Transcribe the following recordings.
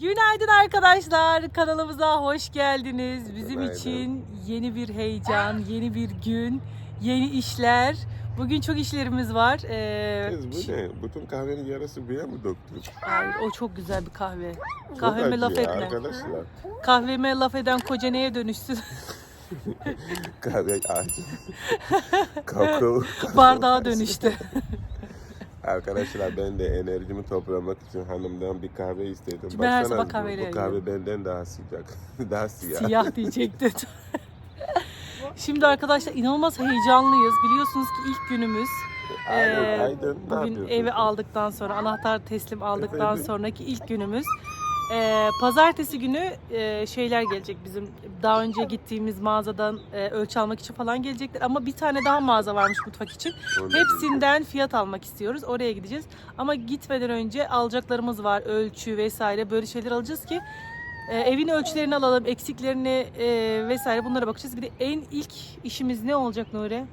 Günaydın arkadaşlar. Kanalımıza hoş geldiniz. Bizim Günaydın. için yeni bir heyecan, yeni bir gün, yeni işler. Bugün çok işlerimiz var. Ee, Kız bu ne? Bütün kahvenin yarısı bir mi döktün? Hayır, o çok güzel bir kahve. Kahveme acı laf ya etme. Arkadaşlar Kahveme laf eden koca neye dönüşsün? kahve acı. Kakao. Bardağa dönüştü. Arkadaşlar ben de enerjimi toplamak için hanımdan bir kahve istedim. Ben her Baksana, sabah bu- kahveyle Bu kahve benden daha sıcak. daha siyah. Siyah diyecektin. Şimdi arkadaşlar inanılmaz heyecanlıyız. Biliyorsunuz ki ilk günümüz. Aydın, Ee, ne Bugün yapıyorsun evi aldıktan sonra, anahtar teslim aldıktan Efendim? sonraki ilk günümüz. Ee, pazartesi günü e, şeyler gelecek bizim daha önce gittiğimiz mağazadan e, ölçü almak için falan gelecekler ama bir tane daha mağaza varmış mutfak için. Hepsinden fiyat almak istiyoruz. Oraya gideceğiz. Ama gitmeden önce alacaklarımız var. Ölçü vesaire böyle şeyler alacağız ki e, evin ölçülerini alalım, eksiklerini e, vesaire bunlara bakacağız. Bir de en ilk işimiz ne olacak Nuri?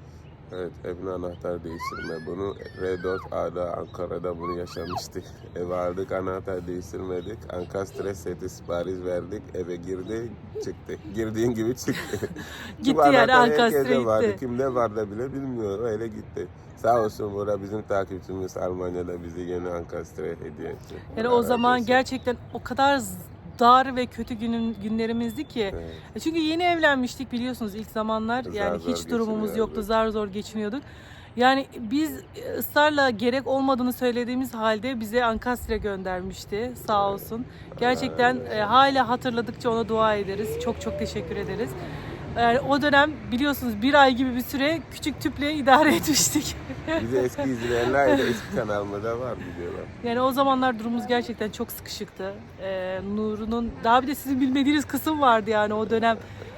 Evet, evin anahtar değiştirme. Bunu R4A'da, Ankara'da bunu yaşamıştık. Eve aldık, anahtar değiştirmedik. Ankastre seti sipariş verdik. Eve girdi, çıktı. Girdiğin gibi çıktı. Gitti yani Ankastre herkeste vardı. Kimde vardı bile bilmiyorum. Öyle gitti. Sağ olsun burada bizim takipçimiz Almanya'da bize yeni Ankastre hediye etti. Yani o zaman gerçekten o kadar dar ve kötü günün günlerimizdi ki. Evet. E Çünkü yeni evlenmiştik biliyorsunuz ilk zamanlar. Zar Yani zor hiç durumumuz yoktu. Zar zor geçiniyorduk. Yani biz ısrarla gerek olmadığını söylediğimiz halde bize Ankastre göndermişti. Sağ olsun. Gerçekten e, hala hatırladıkça ona dua ederiz. Çok çok teşekkür ederiz. Yani o dönem biliyorsunuz bir ay gibi bir süre küçük tüple idare etmiştik. Bizi eski izleyenler de eski kanalımda var biliyorlar. Yani o zamanlar durumumuz gerçekten çok sıkışıktı. Ee, Nur'un daha bir de sizin bilmediğiniz kısım vardı yani o dönem.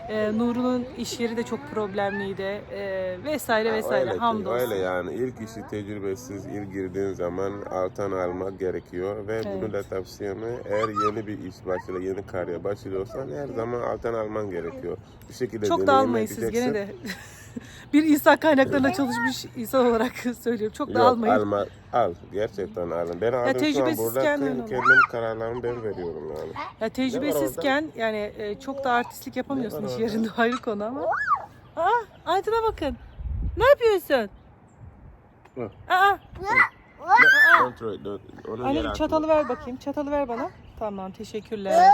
Ee, Nur'un iş yeri de çok problemliydi. Ee, vesaire vesaire öyle, hamdolsun. Öyle yani ilk işi tecrübesiz ilk girdiğin zaman alttan almak gerekiyor ve bunu Evet. da tavsiyemi eğer yeni bir iş başlıyor, yeni kariyer başlıyorsan her zaman alttan alman gerekiyor. Bir şekilde Çok da almayın siz gene de. bir insan kaynaklarına çalışmış insan olarak söylüyorum. Çok da Yok, almayın. alma, al. Gerçekten alın. Ben aldım şu an tecrübesizken burada öyle olur. kendim kararlarımı ben veriyorum yani. Ya tecrübesizken yani e, çok da artistlik yapamıyorsun iş yerinde ayrı konu ama. Aa, Aydın'a bakın. Ne yapıyorsun? Hı. Aa, Kontrol. Onu yere çatalı atma. ver bakayım. Çatalı ver bana. Tamam teşekkürler.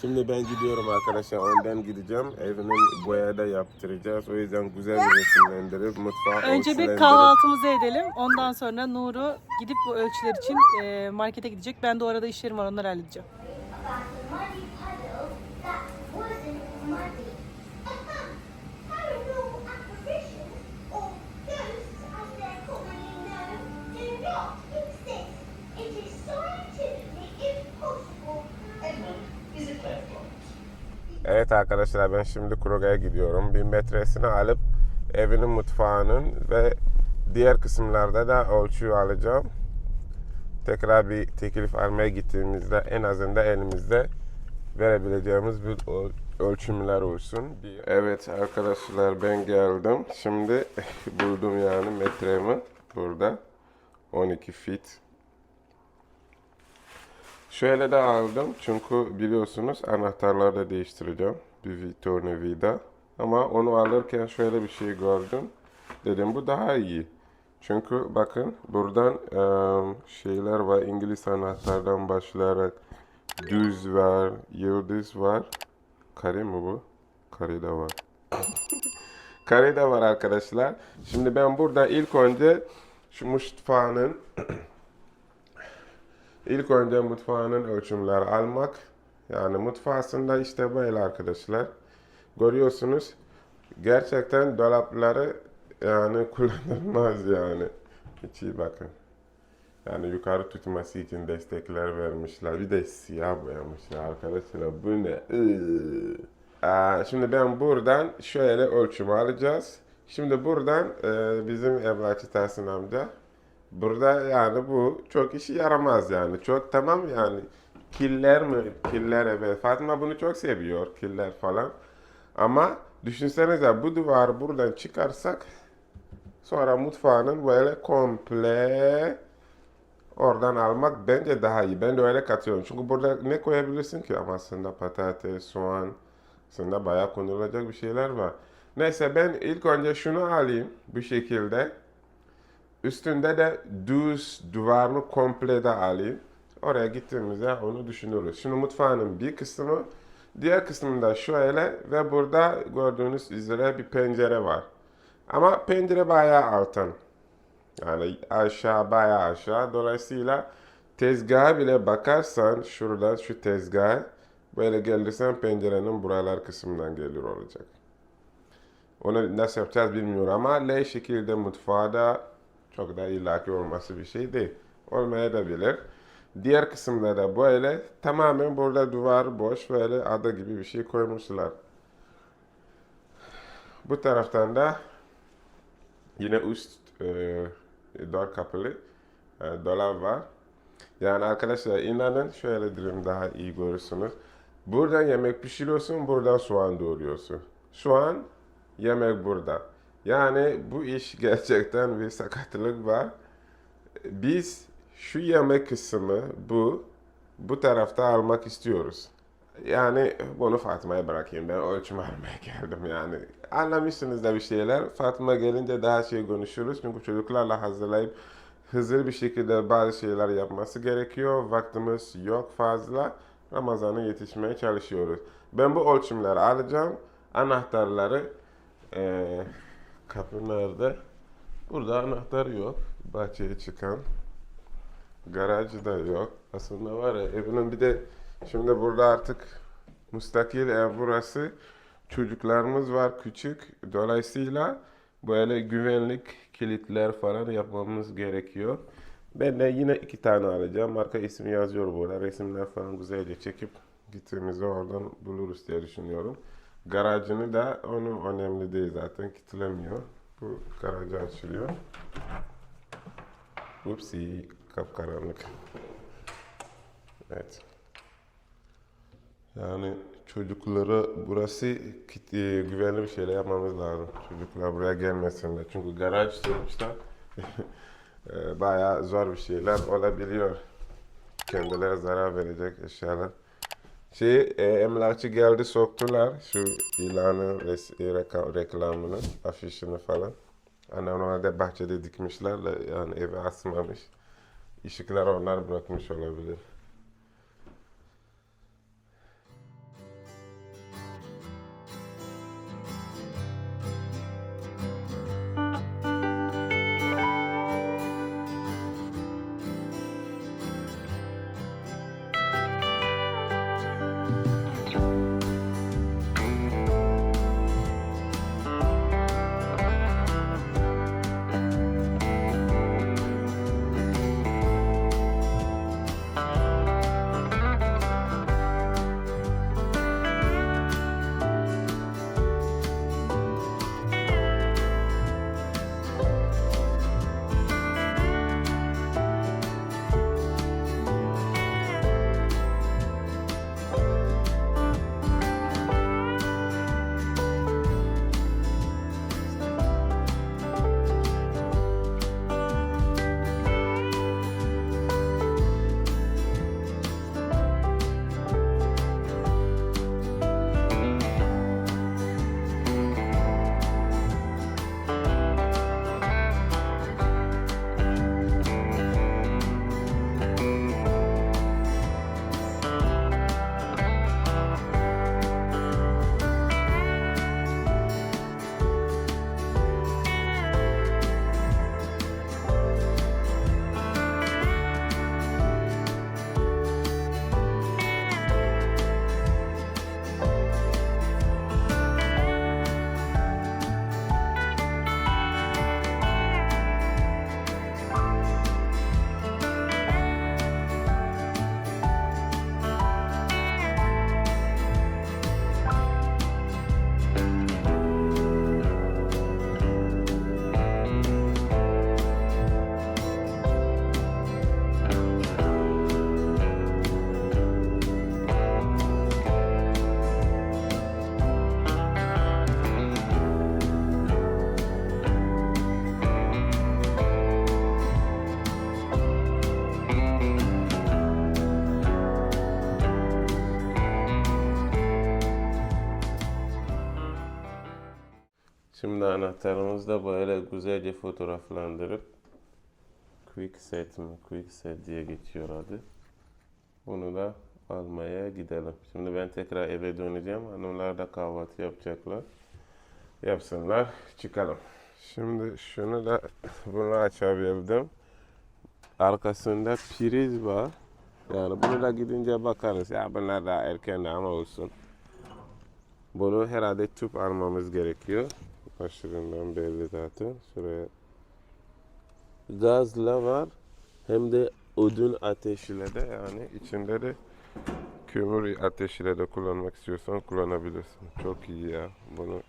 Şimdi ben gidiyorum arkadaşlar. Önden gideceğim. Evinin boya da yaptıracağız. O yüzden güzel bir resimlendirip mutfağı Önce bir kahvaltımızı edelim. Ondan sonra Nur'u gidip bu ölçüler için e, markete gidecek. Ben de o arada işlerim var onları halledeceğim. Evet arkadaşlar ben şimdi Kuroga'ya gidiyorum. Bir metresini alıp evinin mutfağının ve diğer kısımlarda da ölçü alacağım. Tekrar bir teklif almaya gittiğimizde en azından elimizde verebileceğimiz bir öl- ölçümler olsun. Bir- Evet arkadaşlar ben geldim. Şimdi buldum yani metremi burada. 12 feet. Şöyle de aldım çünkü biliyorsunuz anahtarları da değiştireceğim. Bir vi- tornavida. Ama onu alırken şöyle bir şey gördüm. Dedim bu daha iyi. Çünkü bakın buradan eee, şeyler var. İngiliz anahtardan başlayarak düz var, yıldız var. Kare mi bu? Kare de var. Kare de var arkadaşlar. Şimdi ben burada ilk önce şu mutfağının İlk önce mutfağının ölçümleri almak. Yani mutfağında işte böyle arkadaşlar. Görüyorsunuz. Gerçekten dolapları yani kullanılmaz yani. Hiç iyi bakın. Yani yukarı tutması için destekler vermişler. Bir de siyah boyamışlar arkadaşlar. Bu ne? Aa, şimdi ben buradan şöyle ölçümü alacağız. Şimdi buradan e, bizim emlakçı Tahsin amca Burada yani bu çok işi yaramaz yani. Çok tamam yani. Killer mi? Killer evet. Fatıma bunu çok seviyor. Killer falan. Ama düşünsenize bu duvarı buradan çıkarsak sonra mutfağının böyle komple oradan almak bence daha iyi. Ben de öyle katıyorum. Çünkü burada ne koyabilirsin ki? Ama aslında patates, soğan, aslında bayağı konulacak bir şeyler var. Neyse ben ilk önce şunu alayım bu şekilde. Üstünde de düz duvarını komple de alayım. Oraya gittiğimizde onu düşünürüz. Şimdi mutfağın bir kısmı, diğer kısmında şöyle ve burada gördüğünüz üzere bir pencere var. Ama pencere bayağı altın. Yani aşağı bayağı aşağı. Dolayısıyla tezgaha bile bakarsan şuradan şu tezgaha böyle gelirsen pencerenin buralar kısmından gelir olacak. Onu nasıl yapacağız bilmiyorum ama L şekilde mutfağı da çok da illaki olması bir şey değil. Olmaya da bilir. Diğer kısımda da böyle tamamen burada duvar boş böyle ada gibi bir şey koymuşlar. Bu taraftan da yine üst e, dört kapılı e, dolap var. Yani arkadaşlar inanın şöyle diyeyim daha iyi görürsünüz. Buradan yemek pişiriyorsun, buradan soğan doğruyorsun. Soğan, yemek burada. Yani bu iş gerçekten bir sakatlık var. Biz şu yemek kısmı bu, bu tarafta almak istiyoruz. Yani bunu Fatma'ya bırakayım. Ben ölçüm almaya geldim yani. Anlamışsınız da bir şeyler. Fatma gelince daha şey konuşuruz. Çünkü çocuklarla hazırlayıp hızlı bir şekilde bazı şeyler yapması gerekiyor. Vaktimiz yok fazla. Ramazan'a yetişmeye çalışıyoruz. Ben bu ölçümleri alacağım. Anahtarları eee kapı nerede? Burada anahtar yok. Bahçeye çıkan. Garajı da yok. Aslında var ya evinin bir de şimdi burada artık müstakil ev burası. Çocuklarımız var küçük. Dolayısıyla böyle güvenlik kilitler falan yapmamız gerekiyor. Ben de yine iki tane alacağım. Marka ismi yazıyor burada. Resimler falan güzelce çekip gittiğimizde oradan buluruz diye düşünüyorum. Garajını da onu önemli değil zaten kilitlemiyor. Bu garajı açılıyor. Upsi kapkaranlık. Evet. Yani çocuklara burası e, güvenli bir şeyler yapmamız lazım. Çocuklar buraya gelmesinler. Çünkü garaj sonuçta e, bayağı zor bir şeyler olabiliyor. Kendileri zarar verecek eşyalar. Şey, e, emlakçı geldi soktular şu ilanı, res, reklamını, afişini falan. Hani normalde bahçede dikmişler de yani eve asmamış. Işıkları onlar bırakmış olabilir. Şimdi anahtarımızı da böyle güzelce fotoğraflandırıp Quick Set mi? Quick Set diye geçiyor adı. Bunu da almaya gidelim. Şimdi ben tekrar eve döneceğim. Hanımlar da kahvaltı yapacaklar. Yapsınlar. Çıkalım. Şimdi şunu da bunu açabildim. Arkasında priz var. Yani bunu da gidince bakarız. Ya bunlar daha erken ama olsun. Bunu herhalde tüp almamız gerekiyor. Aşırından belli zaten. Şuraya gazla var. Hem de odun ateşiyle de yani içinde de kömür ateşiyle de kullanmak istiyorsan kullanabilirsin. Çok iyi ya. Bunu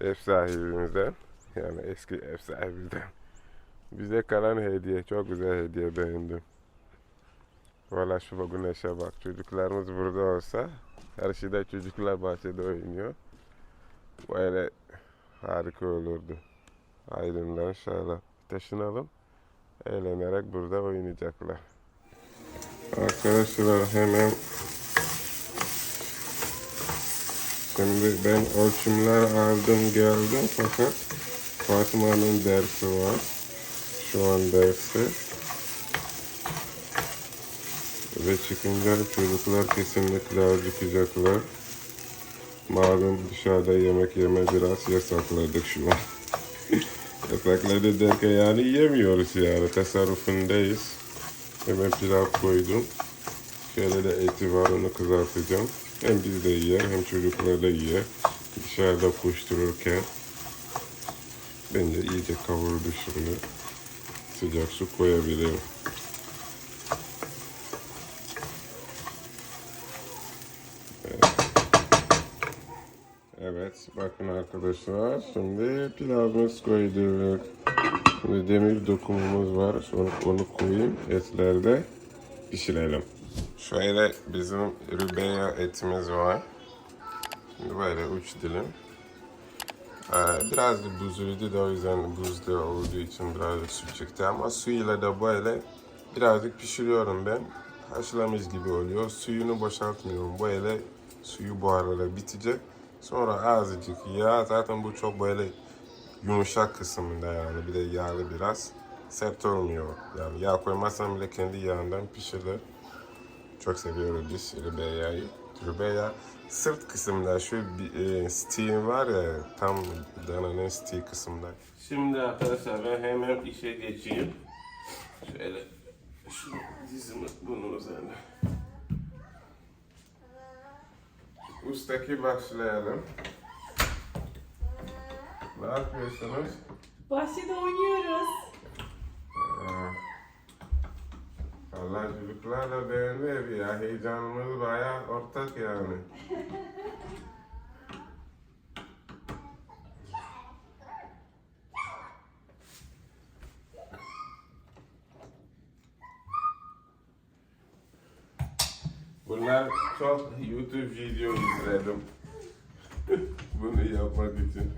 ev sahibimizden yani eski ev sahibinden bize kalan hediye. Çok güzel hediye beğendim. Valla şu güneşe bak. Çocuklarımız burada olsa her şeyde çocuklar bahçede oynuyor. Böyle harika olurdu. Aydın'dan şöyle taşınalım. Eğlenerek burada oynayacaklar. Arkadaşlar hemen Şimdi ben ölçümler aldım geldim fakat Fatma'nın dersi var. Şu an dersi. Ve çıkınca çocuklar kesinlikle acıkacaklar. Malum dışarıda yemek yeme biraz yasakladık şu an. Yasakladı derken yani yemiyoruz yani tasarrufundayız. Hemen pilav koydum. Şöyle de eti var onu kızartacağım. Hem biz de yer hem çocuklar da yer. Dışarıda koştururken. Ben de iyice kavurdu şimdi. Sıcak su koyabilirim. Evet, bakın arkadaşlar. Şimdi pilavımız koyduk. Şimdi demir dokumumuz var. Sonra onu koyayım. Etlerde pişirelim. Şöyle bizim rübeya etimiz var. Şimdi böyle üç dilim. Ee, biraz da buzluydu da o yüzden buzda olduğu için birazcık su çıktı ama suyla da böyle birazcık pişiriyorum ben. Haşlamış gibi oluyor. Suyunu boşaltmıyorum. Böyle suyu buharlara bitecek. Sonra azıcık yağ. Zaten bu çok böyle yumuşak kısmında yani. Bir de yağlı biraz. Sert olmuyor. Yani yağ koymazsam bile kendi yağından pişirir. Çok seviyoruz biz rübeyayı. Rübeya sırt kısmında şu e, steam var ya tam dananın steam kısmında. Şimdi arkadaşlar ben hemen işe geçeyim. Şöyle şu dizimi bunun üzerine. Ustaki başlayalım. Ne yapıyorsunuz? Bahçede oynuyoruz. Aa, Allah çocuklar da beğendi evi ya. Heyecanımız bayağı ortak yani. Bunlar çok YouTube video izledim. Bunu yapmak için.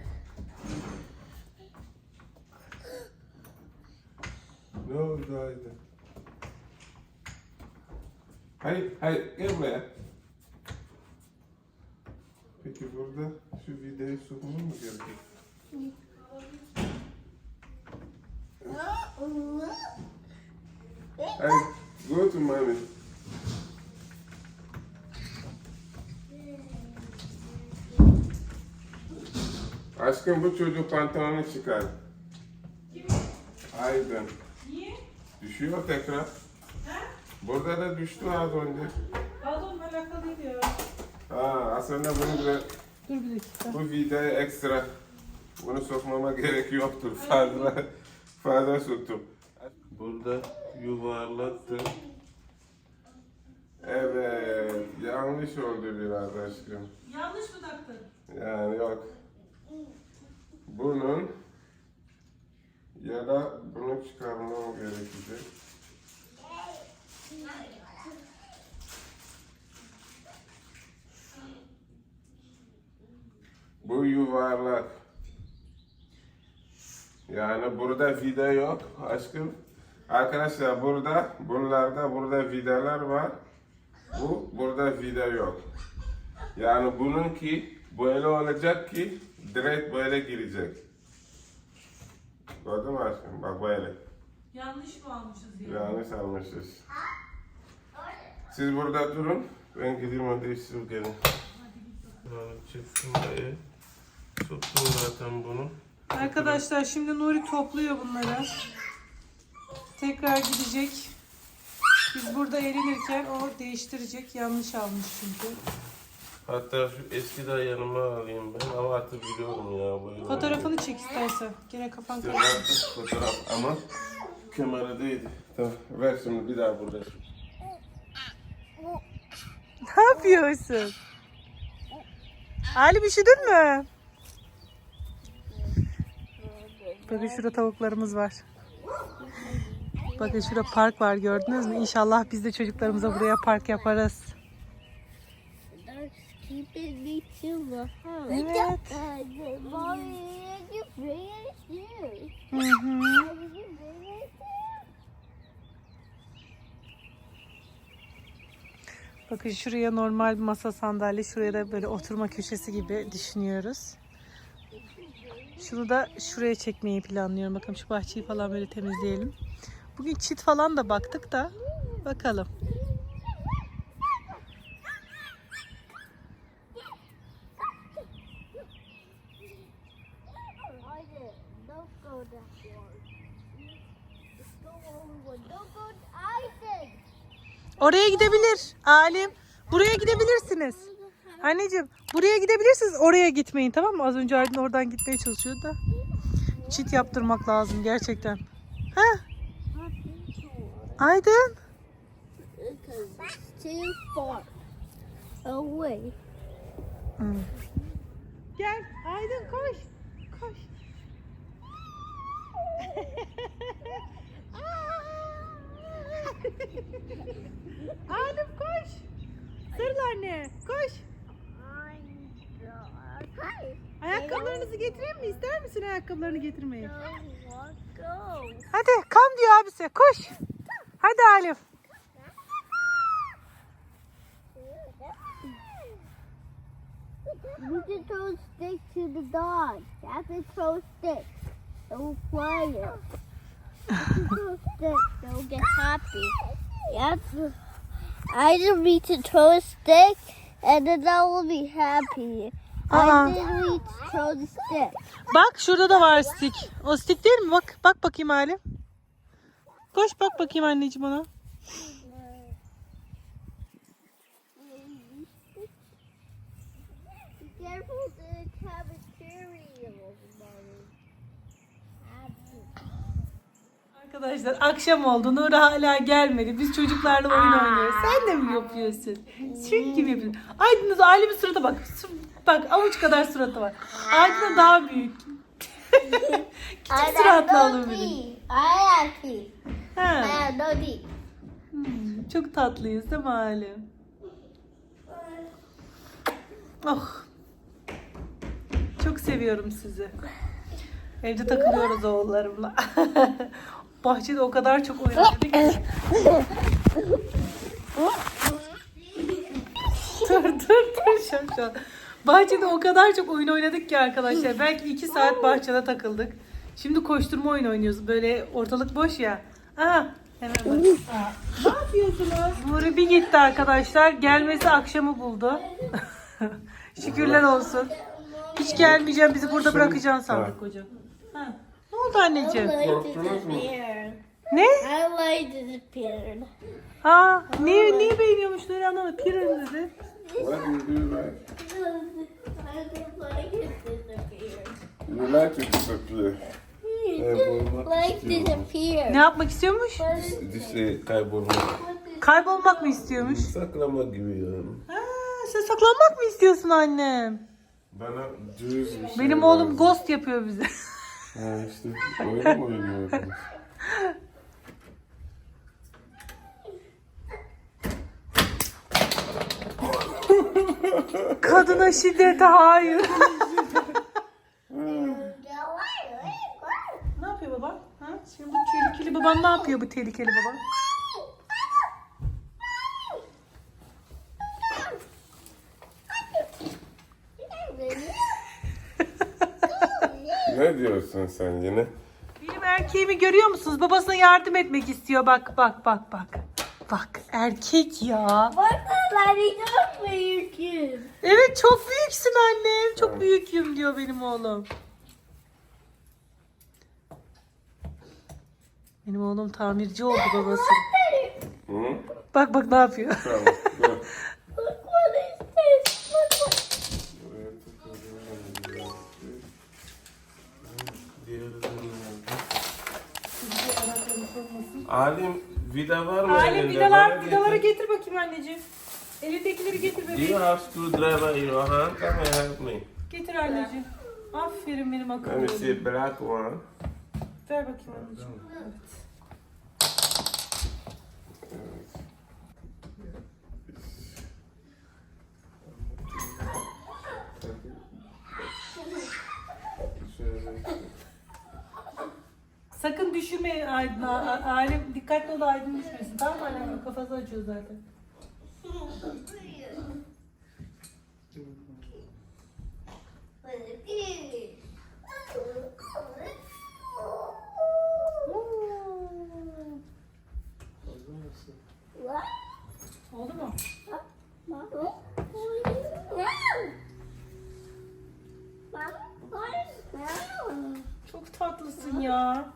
Ne oldu Aydın? Hayır, hayır, gel buraya. Peki burada şu videoyu sokmam mı gerekiyor? Hayır, go to mommy. Aşkım bu çocuk pantolonu çıkar. Aydın. Niye? Düşüyor tekrar. Burada da düştü az önce. Alakalı değil ya. Ha, aslında bunu bile, Dur bir dakika. bu videoya ekstra bunu sokmama gerek yoktur. Fazla fazla soktum. Burada yuvarlattım. Evet, yanlış oldu biraz aşkım. Yanlış mı taktın? Yani yok. Bunun ya da bunu çıkarmam gerekecek. Bu yuvarlak. Yani burada vida yok aşkım. Arkadaşlar burada, bunlarda burada vidalar var. Bu burada vida yok. Yani bununki böyle olacak ki direkt böyle girecek. Gördün mü aşkım? Bak böyle. Yanlış mı almışız ya? Yanlış almışız. Siz burada durun. Ben gideyim hadi siz gelin. Yani çıksın diye. Tuttum zaten bunu. Arkadaşlar şimdi Nuri topluyor bunları. Tekrar gidecek. Biz burada eğlenirken o değiştirecek. Yanlış almış çünkü. Hatta şu eski de yanıma alayım ben ama artık biliyorum ya. Böyle Fotoğrafını çek istersen. Gene kafan İşte yaptık fotoğraf ama kameradaydı. Tamam ver şimdi bir daha burada. Ne yapıyorsun? Ali üşüdün mü? Bakın şurada tavuklarımız var. Bakın şurada park var gördünüz mü? İnşallah biz de çocuklarımıza buraya park yaparız. That's keeping me too behind. Bakın şuraya normal bir masa sandalye, şuraya da böyle oturma köşesi gibi düşünüyoruz. Şunu da şuraya çekmeyi planlıyorum. Bakın şu bahçeyi falan böyle temizleyelim. Bugün çit falan da baktık da bakalım. I did. Don't go that one. Just go over one. Don't go. I did. Oraya gidebilir. Alim. Buraya gidebilirsiniz. Anneciğim buraya gidebilirsiniz. Oraya gitmeyin tamam mı? Az önce Aydın oradan gitmeye çalışıyordu da. Çit yaptırmak lazım gerçekten. Ha? Aydın. Away. Gel Aydın koş. Koş. Aydın koş. Sarıl anne. Koş. Ayakkabılarınızı getireyim mi? İster misin ayakkabılarını getirmeyi? Hadi kam diyor abisi. Koş. Hadi Alif. You can throw sticks to the dog. Have to throw play it. Throw sticks. They'll get happy. To. I just need to throw a stick, and then I will be happy. Uh-uh. I didn't need to throw the stick. Bak şurada da var stick. O stick değil mi? Bak bak bakayım Alif. Koş bak bakayım anneciğim ona. Be careful the cafeteria, Mommy. Arkadaşlar akşam oldu. Nuri hala gelmedi. Biz çocuklarla oyun oynuyoruz. Sen de mi yapıyorsun? Sürük gibi yapıyorsun. Aydın'ın Alim'in surata bak. Bak avuç kadar suratı var. Aydın'ın daha büyük. Küçük suratlı Ha. have no teeth. Hmm, Çok tatlıyız değil mi Alim? Oh. Çok seviyorum sizi. Evde takılıyoruz oğullarımla. Bahçede o kadar çok oynadık ki. dur dur dur an. Bahçede o kadar çok oyun oynadık ki arkadaşlar. Belki iki saat bahçede takıldık. Şimdi koşturma oyunu oynuyoruz. Böyle ortalık boş ya. Aha hemen bak. Ne yapıyorsunuz? Nuri bir gitti arkadaşlar. Gelmesi akşamı buldu. Şükürler olsun. Hiç gelmeyeceğim bizi burada bırakacaksın sandık hocam. Ha. Ne oldu anneciğim? Korktunuz mu? Ne? I like disappeared. Ha, niye, niye beğeniyormuş Nuri anlamadım. Pirin dedi. What do you do like? I just like it disappeared. You like to disappear. Kaybolmak Like istiyorum. disappear. Ne yapmak istiyormuş? İşte kaybolmak. Kaybolmak mı istiyormuş? Saklamak gibi yani. Ha, sen saklanmak mı istiyorsun annem? Bana düz bir şey Benim oğlum lazım. ghost yapıyor bize. Ha işte öyle mi oynuyorsunuz? Kadına şiddete hayır. ne yapıyor baba? Ha? Şimdi bu tehlikeli baban ne yapıyor bu tehlikeli baba? Ne diyorsun sen yine? Benim erkeğimi görüyor musunuz? Babasına yardım etmek istiyor. Bak bak bak bak. Bak erkek ya. Bakın çok büyüküm. Evet çok büyüksün annem. Çok büyüküm diyor benim oğlum. Benim oğlum tamirci oldu babası. Hı? Bak bak ne yapıyor. Tamam. dur. Alim vida var mı? Aile elinde? vidalar, Bana vidaları getir. getir bakayım anneciğim. Elindekileri getir Do you bebeğim. have screwdriver in your hand? Come and help me. Getir anneciğim. Aferin benim Let me see oğlum. black one. Ver bakayım anneciğim. Evet. Sakın düşürme Aydın. Ailem dikkatli ol Aydın düşmesin. Tamam mı annem? Kafası acıyor zaten. What? Oldu mu? Mama? Mama? What is that? Çok tatlısın ya.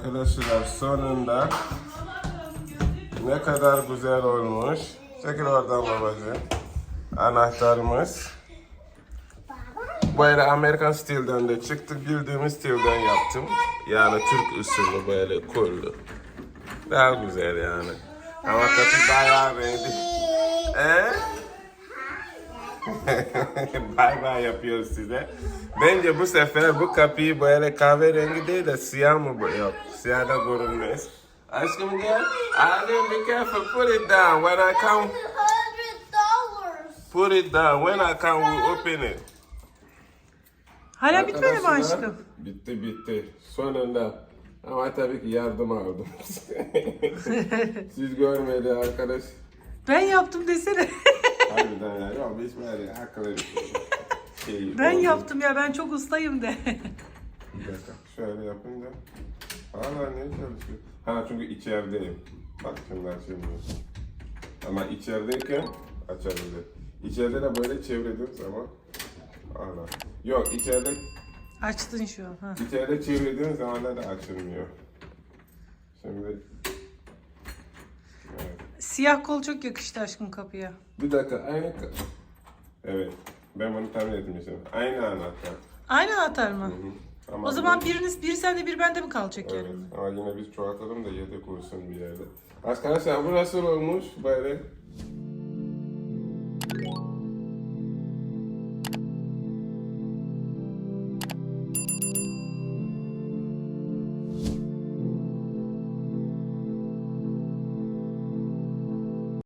Arkadaşlar sonunda ne kadar güzel olmuş. Çekil oradan babacığım. Anahtarımız. Böyle Amerikan stilden de çıktı. Bildiğimiz stilden yaptım. Yani Türk usulü böyle kullu. Daha güzel yani. Ama kapı bayağı renkli. Ee? bay bay yapıyor size. Bence bu sefer bu kapıyı böyle kahverengi değil de siyah mı bu? Yok. Siyah da görünmez. Aşkım gel. Alim be careful. Put it down. When I come, put it down. When I come, we open it. Hala bitmedi mi aşkım? Bitti bitti. Sonunda. Ama tabii ki yardım aldım. Siz görmedi arkadaş. Ben yaptım desene. Harbiden yani. Yok biz böyle akıllı şey ben oldu. yaptım ya ben çok ustayım de. Bir dakika. Şöyle yapınca. Hala ne çalışıyor? Ha çünkü içerideyim. Bak şimdi açılmıyor. Ama içerideyken açabilir. İçeride de böyle çevirdiğim zaman hala. Yok içeride Açtın şu an. Ha. içeride çevirdiğim zaman da açılmıyor. Şimdi. Siyah kol çok yakıştı aşkım kapıya. Bir dakika aynı Evet. Ben bunu tahmin etmişim. Aynı anahtar. Aynı anahtar mı? Hı. Ama O zaman biriniz biri sende biri bende mi kalacak Evet. yerinde? Ama yine biz çoğaltalım da yedek olsun bir yerde. Arkadaşlar bu nasıl olmuş böyle?